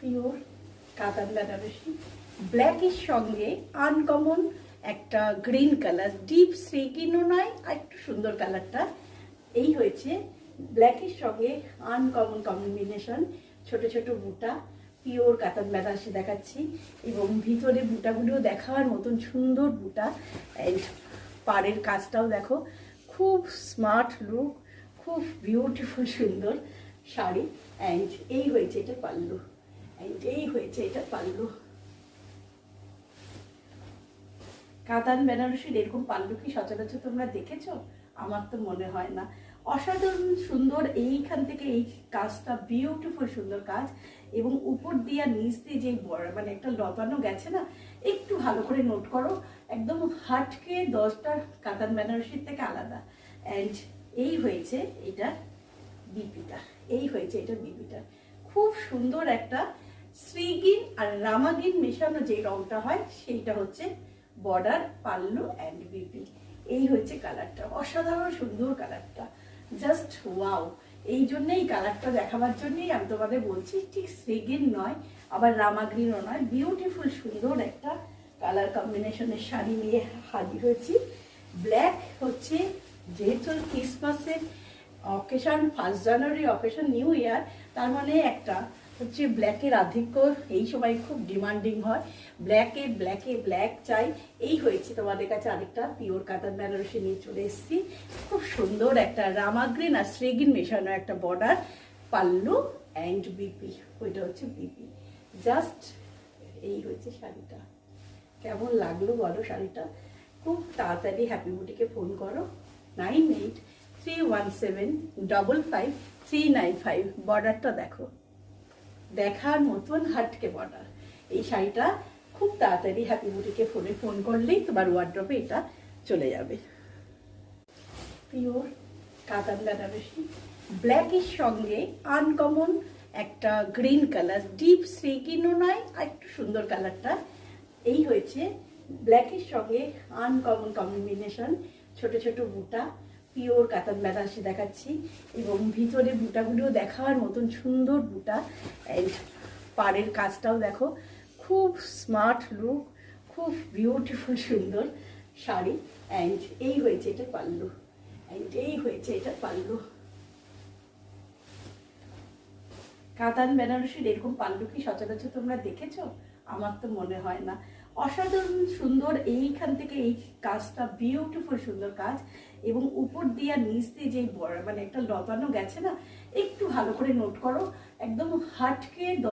Pure কাতান বেনারসি ব্ল্যাকের সঙ্গে আনকমন একটা গ্রিন কালার ডিপ শ্রীকিনও নয় আর একটু সুন্দর কালারটা এই হয়েছে ব্ল্যাকের সঙ্গে আনকমন কম্বিনেশন ছোট ছোট বুটা পিওর কাতান বেনারসি দেখাচ্ছি। এবং ভিতরে বুটাগুলো দেখার মতন সুন্দর বুটা। অ্যান্ড পাড়ের কাজটাও দেখো, খুব স্মার্ট লুক খুব বিউটিফুল সুন্দর শাড়ি। অ্যান্ড এই হয়েছে এটা পাল্লু। এই হয়েছে এটা পাল্লু কাতান বেনারসির এরকম পাল্লু কি সচরাচর তোমরা দেখেছ আমার তো মনে হয় না অসাধারণ সুন্দর এইখান থেকে এই কাজটা বিউটিফুল সুন্দর কাজ এবং উপর দিয়ে আর নিচ দিয়ে যে মানে একটা লতানো গেছে না একটু ভালো করে নোট করো একদম হাটকে দশটা কাতান বেনারসির থেকে আলাদা অ্যান্ড এই হয়েছে এটা বিপিটা এই হয়েছে এটা বিপিটা খুব সুন্দর একটা শ্রীগিন আর রামাগিন মেশানো যে রংটা হয়, সেইটা হচ্ছে বর্ডার পাল্লু অ্যান্ড বিপি। এই হচ্ছে কালারটা অসাধারণ সুন্দর কালারটা জাস্ট ওয়াও এই জন্যই কালারটা দেখাবার জন্যই আমি তোমাদের বলছি, ঠিক শ্রীগিন নয়, আবার রামাগ্রিনও নয়। বিউটিফুল সুন্দর একটা কালার কম্বিনেশনের শাড়ি নিয়ে হাজির হয়েছি। ব্ল্যাক হচ্ছে যেহেতু ক্রিসমাসের occasion first January occasion new year তার মানে একটা হচ্ছে ব্ল্যাকের আধিক্য, এই সময় খুব ডিমান্ডিং হয়। ব্ল্যাকে ব্ল্যাকে ব্ল্যাক চাই, এই হয়েছে। তোমাদের কাছে আরেকটা পিওর কাতান বেনারসি নিয়ে চলে এসেছি। খুব সুন্দর একটা রামাগ্রিন আর শ্রেগিন মেশানো একটা বর্ডার পাল্লু অ্যান্ড বিপি ওইটা হচ্ছে বিপি জাস্ট এই হচ্ছে শাড়িটা। কেমন লাগল বলো শাড়িটা? খুব তাড়াতাড়ি হ্যাপি বুটিকে ফোন করো। Nine eight three one seven double five three nine five বর্ডারটা দেখো। দেখার মতন হাটকে বর্ডার এই শাড়িটা খুব তাড়াতাড়ি হ্যাপি বুটিকে ফোনে ফোন করলেই তোমার ওয়ার্ড্রপে এটা চলে যাবে। পিওর কাতান বেনারসি। ব্ল্যাকের সঙ্গে আনকমন একটা গ্রিন কালার, ডিপ শ্রীকিনও নয় আর একটু সুন্দর কালারটা। এই হয়েছে ব্ল্যাকের সঙ্গে আনকমন কম্বিনেশন ছোট ছোট বুটা পিওর কাতান বেনারসি দেখাচ্ছি এবং ভিতরে বুটাগুলো দেখার মতন সুন্দর বুটা। অ্যান্ড পাড়ের কাজটাও দেখো, খুব স্মার্ট লুক, খুব বিউটিফুল সুন্দর শাড়ি। অ্যান্ড এই হয়েছে এটা পাল্লু। অ্যান্ড এই হয়েছে এটা পাল্লু। কাতান বেনারসির এরকম পাল্লু কি সচরাচর তোমরা দেখেছ? আমার তো মনে হয় না। অসাধারণ সুন্দর এইখান থেকে এই কাজটা বিউটিফুল সুন্দর কাজ এবং উপর দিয়ে নিচ দিয়ে যে মানে একটা লতানো গেছে না, একটু ভালো করে নোট করো, একদম হাটকে